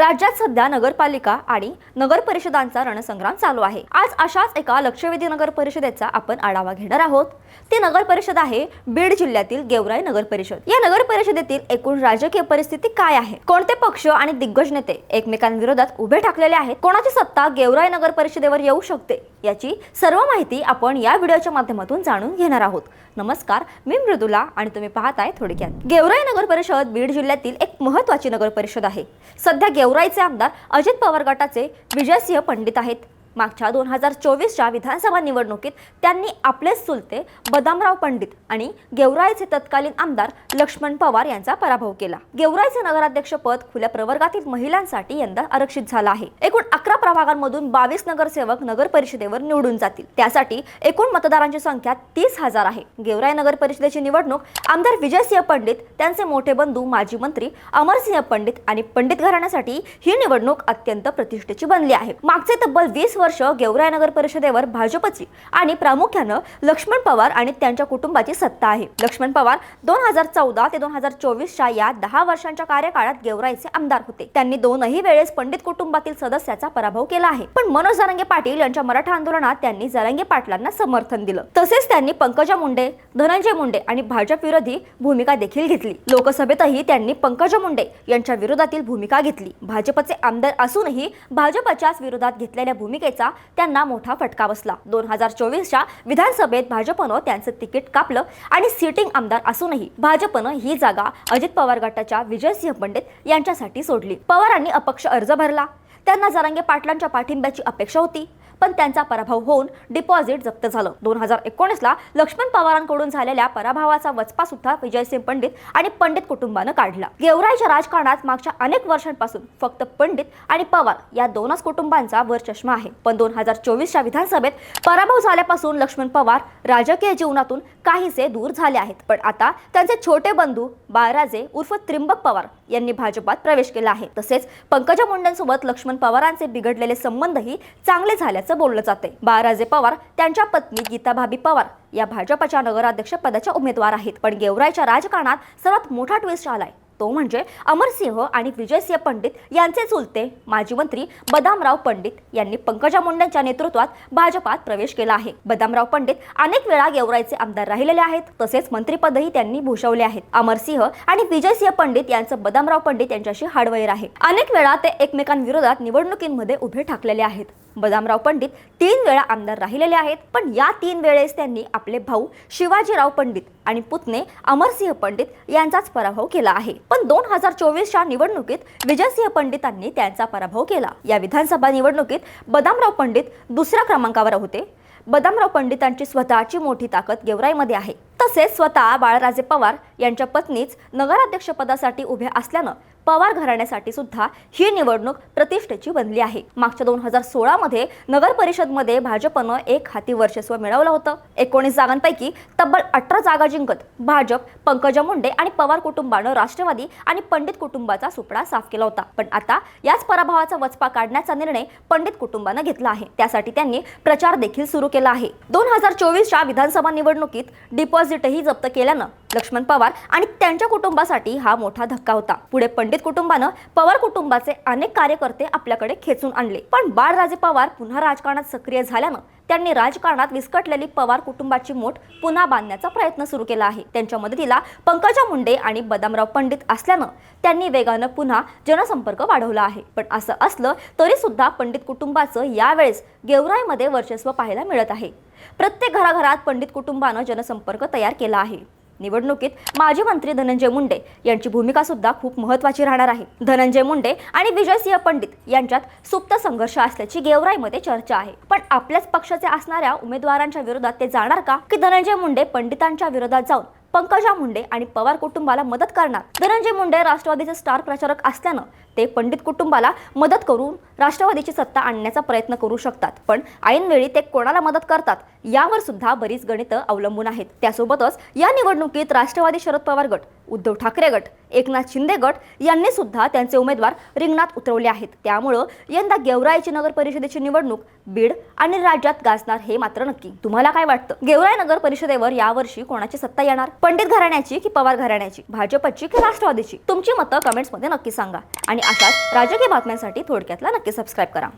राज्यात सध्या नगरपालिका आणि नगर परिषदांचा रणसंग्राम चालू आहे. आज अशाच एका लक्षवेधी नगर परिषदेचा आपण आढावा घेणार आहोत. ती नगर परिषद आहे बीड जिल्ह्यातील गेवराई नगर परिषद या नगर परिषदेतील एकूण राजकीय परिस्थिती काय आहे? कोणते पक्ष आणि दिग्गज नेते एकमेकांविरोधात उभे ठाकलेले आहेत? कोणाची सत्ता गेवराई नगर परिषदेवर येऊ शकते? याची सर्व माहिती आपण या व्हिडिओच्या माध्यमातून जाणून घेणार आहोत. नमस्कार मी मृदुला आणि तुम्ही पाहताय थोडक्यात. गेवराई नगर परिषद बीड जिल्ह्यातील एक महत्वाची नगर परिषद आहे. सध्या गेवराईचे आमदार अजित पवार गटाचे विजयसिंह पंडित आहेत. मागच्या दोन हजार चोवीसच्या विधानसभा निवडणुकीत त्यांनी आपलेच चुलते बदामराव पंडित आणि गेवराईचे तत्कालीन आमदार लक्ष्मण पवार यांचा पराभव केला. गेवराईचे नगराध्यक्ष पद खुल्या प्रवर्गातील महिलांसाठी यंदा आरक्षित झालं आहे. एकूण अकरा प्रभागांमधून बावीस नगरसेवक नगर परिषदेवर निवडून जातील. त्यासाठी एकूण मतदारांची संख्या तीस हजार आहे. गेवराई नगर परिषदेची निवडणूक आमदार विजयसिंह पंडित त्यांचे मोठे बंधू माजी मंत्री अमरसिंह पंडित आणि पंडित घराण्यासाठी ही निवडणूक अत्यंत प्रतिष्ठेची बनली आहे. मागचे तब्बल वीस वर्ष गेवराय नगर परिषदेवर भाजपची आणि प्रामुख्यानं लक्ष्मण पवार आणि त्यांच्या कुटुंबाची सत्ता आहे. लक्ष्मण पवार दोन हजार चौदा ते दोन हजार चोवीसच्या या दहा वर्षांच्या कार्यकाळात गेवराईचे आमदार होते. त्यांनी दोनही वेळेस पंडित कुटुंबातील सदस्याचा पराभव केला आहे. पण मनोज जरांगे पाटील यांच्या मराठा आंदोलनात त्यांनी जरांगे पाटलांना समर्थन दिलं. तसेच त्यांनी पंकजा मुंडे धनंजय मुंडे आणि भाजप विरोधी भूमिका देखील घेतली. लोकसभेतही त्यांनी पंकजा मुंडे यांच्या विरोधातील भूमिका घेतली. भाजपचे आमदार असूनही भाजपच्याच विरोधात घेतलेल्या भूमिकेत भूमिकेचा त्यांना मोठा फटका बसला. दोन हजार चोवीसच्या विधानसभेत भाजपनं त्यांचं तिकीट कापलं आणि सिटिंग आमदार असूनही भाजपनं ही जागा अजित पवार गटाच्या विजयसिंह पंडित यांच्यासाठी सोडली. पवारांनी अपक्ष अर्ज भरला. त्यांना जरांगे पाटलांच्या पाठिंब्याची अपेक्षा होती. पण त्यांचा पराभव होऊन डिपॉझिट जप्त झालं. दोन हजार एकोणीसला लक्ष्मण पवारांकडून झालेल्या पराभवाचा वचपा सुद्धा विजयसिंग पंडित आणि पंडित कुटुंबानं काढला. गेवराईच्या राजकारणात मागच्या अनेक वर्षांपासून फक्त पंडित आणि पवार या दोनच कुटुंबांचा वर चष्मा आहे. पण दोन हजार चोवीसच्या विधानसभेत पराभव झाल्यापासून लक्ष्मण पवार राजकीय जीवनातून काहीसे दूर झाले आहेत. पण आता त्यांचे छोटे बंधू बाळराजे उर्फ त्रिंबक पवार यांनी भाजपात प्रवेश केला आहे. तसेच पंकजा मुंडेंसोबत लक्ष्मण पवारांचे बिघडलेले संबंधही चांगले झाल्याचं बोललं जाते बाळराजे पवार त्यांच्या पत्नी गीताभाबी पवार या भाजपच्या नगराध्यक्ष पदाच्या उमेदवार आहेत. पण गेवराईच्या राजकारणात सर्वात मोठा ट्विस्ट आलाय. तो म्हणजे अमरसिंह आणि विजयसिंह पंडित यांचे चुलते माजी मंत्री बदामराव पंडित यांनी पंकजा मुंडेंच्या नेतृत्वात भाजपात प्रवेश केला आहे. बदामराव पंडित अनेक वेळा गेवराईचे आमदार राहिलेले आहेत. तसेच मंत्रीपदही त्यांनी भूषवले आहेत. अमरसिंह आणि विजयसिंह पंडित यांचं बदामराव पंडित यांच्याशी हाडवैर आहे. अनेक वेळा ते एकमेकांविरोधात निवडणुकींमध्ये उभे ठाकलेले आहेत. बदामराव पंडित तीन वेळा आमदार राहिलेले आहेत. पण या तीन वेळेस त्यांनी आपले भाऊ शिवाजीराव पंडित आणि पुतणे अमरसिंह पंडित यांचाच पराभव केला आहे. पण दोन हजार चोवीसच्या निवडणुकीत विजयसिंह पंडितांनी त्यांचा पराभव केला. या विधानसभा निवडणुकीत बदामराव पंडित दुसऱ्या क्रमांकावर होते. बदामराव पंडितांची स्वतःची मोठी ताकद गेवराईमध्ये आहे. तसेच स्वतः बाळराजे पवार यांच्या पत्नीच नगराध्यक्षपदासाठी उभे असल्यानं पवार घराण्यासाठी सुद्धा ही निवडणूक प्रतिष्ठेची बनली आहे. मागच्या दोन हजार सोळा मध्ये नगर परिषदमध्ये भाजपनं एक हाती वर्चस्व मिळवलं होतं. एकोणीस जागांपैकी तब्बल अठरा जागा जिंकत भाजप पंकजा मुंडे आणि पवार कुटुंबानं राष्ट्रवादी आणि पंडित कुटुंबाचा सुपडा साफ केला होता. पण आता याच पराभवाचा वचपा काढण्याचा निर्णय पंडित कुटुंबानं घेतला आहे. त्यासाठी त्यांनी प्रचार देखील सुरू केला आहे. दोन हजार चोवीसच्या विधानसभा निवडणुकीत डिपॉझिटही जप्त केल्यानं लक्ष्मण पवार आणि त्यांच्या कुटुंबासाठी हा मोठा धक्का होता. पुढे पंडित कुटुंबानं पवार कुटुंबाचे अनेक कार्यकर्ते आपल्याकडे खेचून आणले. पण बाळराजे पवार पुन्हा राजकारणात सक्रिय झाल्यानं त्यांनी राजकारणात विस्कटलेली पवार कुटुंबाची मोठ पुन्हा बांधण्याचा प्रयत्न सुरू केला आहे. त्यांच्या मदतीला पंकजा मुंडे आणि बदामराव पंडित असल्यानं त्यांनी वेगानं पुन्हा जनसंपर्क वाढवला आहे. पण असं असलं तरी सुद्धा पंडित कुटुंबाचं यावेळेस गेवराईमध्ये वर्चस्व पाहायला मिळत आहे. प्रत्येक घराघरात पंडित कुटुंबानं जनसंपर्क तयार केला आहे. निवडणुकीत माजी मंत्री धनंजय मुंडे यांची भूमिका सुद्धा खूप महत्वाची राहणार आहे. धनंजय मुंडे आणि विजयसिंह पंडित यांच्यात सुप्त संघर्ष असल्याची गेवराईमध्ये चर्चा आहे. पण आपल्याच पक्षाचे असणाऱ्या उमेदवारांच्या विरोधात ते जाणार का? की धनंजय मुंडे पंडितांच्या विरोधात जाऊन पंकजा मुंडे आणि पवार कुटुंबाला मदत करणार? धनंजय मुंडे राष्ट्रवादीचे स्टार प्रचारक असल्यानं ते पंडित कुटुंबाला मदत करून राष्ट्रवादीची सत्ता आणण्याचा प्रयत्न करू शकतात पण ऐनवेळी ते कोणाला मदत करतात यावर सुद्धा बरीच गणितं अवलंबून आहेत. त्यासोबतच या निवडणुकीत राष्ट्रवादी शरद पवार गट उद्धव ठाकरे गट एकनाथ शिंदे गट यांनी सुद्धा त्यांचे उमेदवार रिंगणात उतरवले आहेत. त्यामुळं यंदा गेवराईची नगर परिषदेची निवडणूक बीड आणि राज्यात गाजणार हे मात्र नक्की. तुम्हाला काय वाटतं? गेवराई नगर परिषदेवर यावर्षी कोणाची सत्ता येणार? पंडित घराण्याची की पवार घराण्याची? भाजपची की राष्ट्रवादीची? तुमची मतं कमेंट्समध्ये नक्की सांगा. आणि अशाच राजकीय बातम्यांसाठी थोडक्यातला नक्की नक्की सबस्क्राईब करा.